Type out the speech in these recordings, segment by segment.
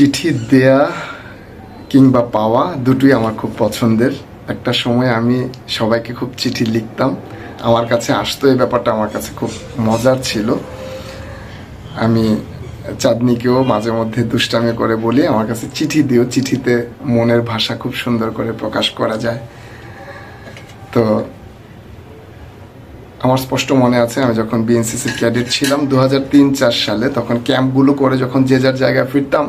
চিঠি দেয়া কিংবা পাওয়া দুটোই আমার খুব পছন্দের। একটা সময় আমি সবাইকে খুব চিঠি লিখতাম। আমার কাছে আসতো এই ব্যাপারটা, আমার কাছে খুব মজার ছিল। আমি চাঁদনিকেও মাঝে মধ্যে দুষ্টামি করে বলি, আমার কাছে চিঠি দিও। চিঠিতে মনের ভাষা খুব সুন্দর করে প্রকাশ করা যায়। তো আমার স্পষ্ট মনে আছে, আমি যখন বিএনসিসির ক্যাডেট ছিলাম দু হাজার তিন চার সালে, তখন ক্যাম্পগুলো করে যখন যে যার জায়গায় ফিরতাম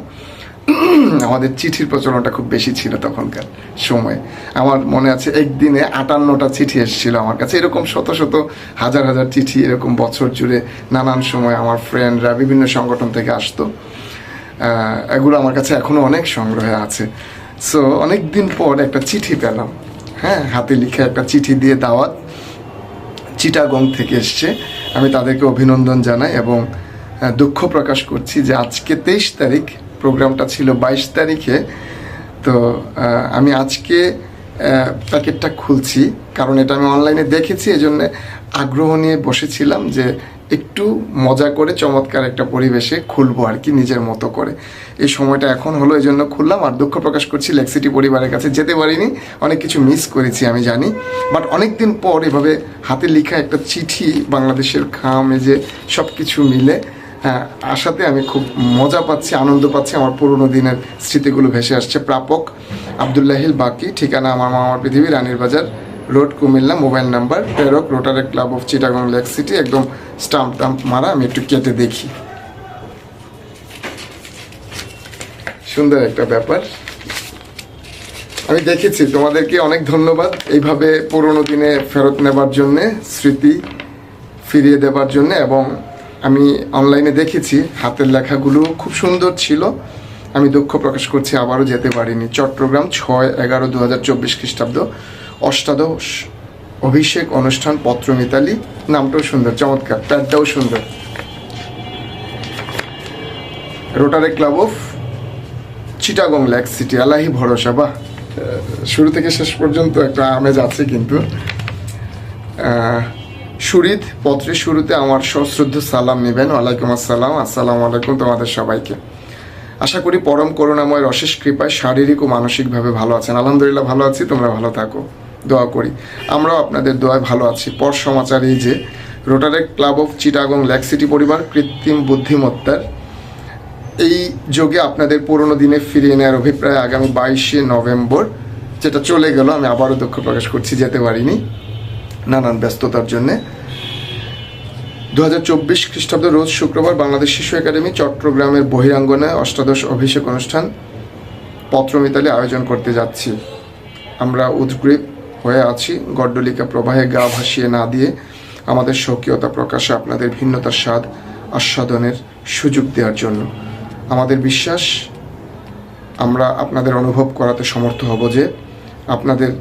আমাদের চিঠির প্রচলনটা খুব বেশি ছিল তখনকার সময়। আমার মনে আছে একদিনে আটান্নটা চিঠি এসেছিল আমার কাছে। এরকম শত শত, হাজার হাজার চিঠি, এরকম বছর জুড়ে নানান সময় আমার ফ্রেন্ডরা বিভিন্ন সংগঠন থেকে আসতো। এগুলো আমার কাছে এখনও অনেক সংগ্রহে আছে। সো অনেক দিন পর একটা চিঠি পেলাম। হ্যাঁ হাতে লিখে একটা চিঠি দিয়ে দাওয়াত। চিটাগং থেকে এসছে। আমি তাদেরকে অভিনন্দন জানাই এবং দুঃখ প্রকাশ করছি যে আজকে তেইশ তারিখ প্রোগ্রামটা ছিল বাইশ তারিখে। তো আমি আজকে প্যাকেটটা খুলছি। কারণ এটা আমি অনলাইনে দেখেছি এই জন্য আগ্রহ নিয়ে বসেছিলাম যে একটু মজা করে, চমৎকার একটা পরিবেশে খুলবো আর কি, নিজের মতো করে। এই সময়টা এখন হলো এই জন্য খুললাম। আর দুঃখ প্রকাশ করছি লেক্সিটি পরিবারের কাছে। যেতে পারিনি, অনেক কিছু মিস করেছি, আমি জানি। বাট অনেক দিন পর এভাবে হাতে লেখা একটা চিঠি, বাংলাদেশের খাম যে সব কিছু মিলে হ্যাঁ আশাতে আমি খুব মজা পাচ্ছি, আনন্দ পাচ্ছি আমার পুরোনো দিনের স্মৃতিগুলো ভেসে আসছে। প্রাপক আবদুল্লাহিল বাকি, ঠিকানা আমার মামার পৃথিবী, Ranir Bazar, road Comilla, mobile number প্রেরক রোটারের club of Chittagong lake city, একদম স্টাম্প টাম্প মারা, আমি একটু কেটে দেখি। সুন্দর একটা ব্যাপার। আমি দেখেছি, তোমাদেরকে অনেক ধন্যবাদ এইভাবে পুরোনো দিনে ফেরত নেবার জন্যে, স্মৃতি ফিরিয়ে দেবার জন্য, এবং আমি অনলাইনে দেখেছি, হাতের লেখাগুলো খুব সুন্দর ছিল। আমি দুঃখ প্রকাশ করছি আবারও যেতে পারিনি। চট্টগ্রাম ছয় এগারো দু হাজার চব্বিশ খ্রিস্টাব্দ। অষ্টাদশ অভিষেক অনুষ্ঠান, পত্র মিতালি। নামটাও সুন্দর, চমৎকার, প্যাডটাও সুন্দর। Rotary club of Chittagong lake city আলাহি ভরসা, বাহ। শুরু থেকে শেষ পর্যন্ত একটা আমেজ আছে কিন্তু। সুরিদ, পত্রের শুরুতে আমার সশ্রদ্ধ সালাম নেবেন। ওয়ালাইকুম আসসালাম। আসসালামু আলাইকুম তোমাদের সবাইকে। আশা করি পরম করুণাময়ের অশেষ কৃপায়, শারীরিক ও মানসিকভাবে ভালো আছেন। আলহামদুলিল্লাহ ভালো আছি, তোমরা ভালো থাকো। দোয়া করি। আমরাও আপনাদের দোয়ায় ভালো আছি। পর সমাচার এই যে, Rotaract club of Chittagong lake city পরিবার, কৃত্রিম বুদ্ধিমত্তার এই যোগে আপনাদের পুরনো দিনে ফিরিয়ে নেওয়ার অভিপ্রায় আগামী বাইশে নভেম্বর, যেটা চলে গেল, আমি আবারও দুঃখ প্রকাশ করছি, যেতে পারিনি। নানান ব্যস্ততার জন্যে। দু হাজার চব্বিশ খ্রিস্টাব্দ রোজ শুক্রবার বাংলাদেশ শিশু একাডেমি চট্টগ্রামের বহিরাঙ্গনায় অষ্টাদশ অভিষেক অনুষ্ঠান পত্রমিতালি আয়োজন করতে যাচ্ছি। আমরা উদ্গ্রীব হয়ে আছি। গড্ডলিকা প্রবাহে গা ভাসিয়ে না দিয়ে আমাদের স্বকীয়তা প্রকাশে আপনাদের ভিন্নতার স্বাদ আস্বাদনের সুযোগ দেওয়ার জন্য। আমাদের বিশ্বাস, আমরা আপনাদের অনুভব করাতে সমর্থ হব যে আপনাদের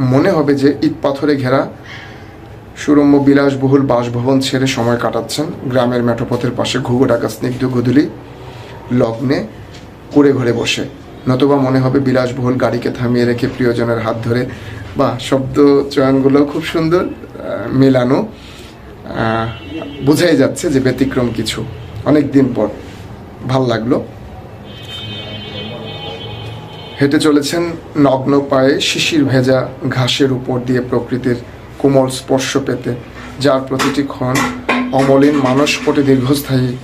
মনে হবে যে ইট পাথরে ঘেরা সুরম্য বিলাসবহুল বাসভবন ছেড়ে সময় কাটাচ্ছেন গ্রামের মেঠোপথের পাশে ঘুঘু ডাকা স্নিগ্ধ গধূলি লগ্নে করে ঘরে বসে। নতুবা মনে হবে বিলাসবহুল গাড়িকে থামিয়ে রেখে প্রিয়জনের হাত ধরে। বা, শব্দ চয়নগুলো খুব সুন্দর মেলানো বোঝাই যাচ্ছে যে ব্যতিক্রম কিছু। অনেক দিন পর। ভালো লাগল। হেঁটে চলেছেন নগ্ন পায়ে শিশির ভেজা ঘাসের উপর দিয়ে প্রকৃতির কোমল স্পর্শ পেতে, যার প্রতিটি ক্ষণ অমলিন মানস মানসপটে দীর্ঘস্থায়ী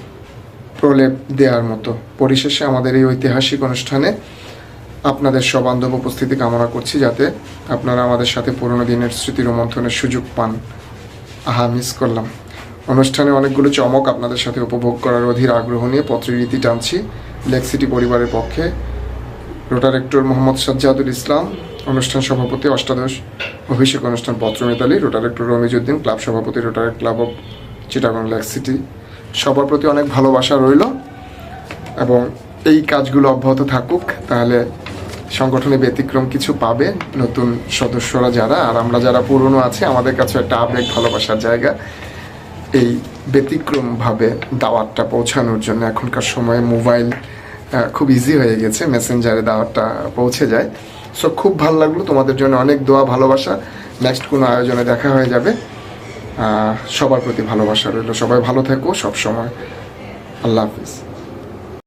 প্রলেপ দেওয়ার মতো। পরিশেষে আমাদের এই ঐতিহাসিক অনুষ্ঠানে আপনাদের সবান্ধব উপস্থিতি কামনা করছি, যাতে আপনারা আমাদের সাথে পুরনো দিনের স্মৃতি রোমন্থনের সুযোগ পান। আহা মিস করলাম। অনুষ্ঠানে অনেকগুলো চমক আপনাদের সাথে উপভোগ করার অধীর আগ্রহ নিয়ে পত্রের রীতি টানছি। লেক সিটি পরিবারের পক্ষে রোটারেক্টর মোহাম্মদ সাজ্জাদুল ইসলাম, অনুষ্ঠান সভাপতি অষ্টাদশ অভিষেক অনুষ্ঠান পত্রমিতালি রোটারেক্টর রমিজউদ্দিন, ক্লাব সভাপতি Rotaract club of Chittagong lake city. সবার প্রতি অনেক ভালোবাসা রইল এবং এই কাজগুলো অব্যাহত থাকুক, তাহলে সংগঠনে ব্যতিক্রম কিছু পাবে নতুন সদস্যরা যারা, আর আমরা যারা পুরনো আছি, আমাদের কাছে একটা আবেগ, ভালোবাসার জায়গা। এই ব্যতিক্রমভাবে দাওয়াতটা পৌঁছানোর জন্য এখনকার সময়ে মোবাইল খুব ইজি হয়ে গেছে মেসেঞ্জারে দাওয়াতটা পৌঁছে যায়। সো খুব ভালো লাগল, তোমাদের জন্য অনেক দোয়া, ভালোবাসা। নেক্সট কোনো আয়োজনে দেখা হয়ে যাবে। সবার প্রতি ভালোবাসা রইল। সবাই ভালো থেকো সব সময় আল্লাহ হাফিজ।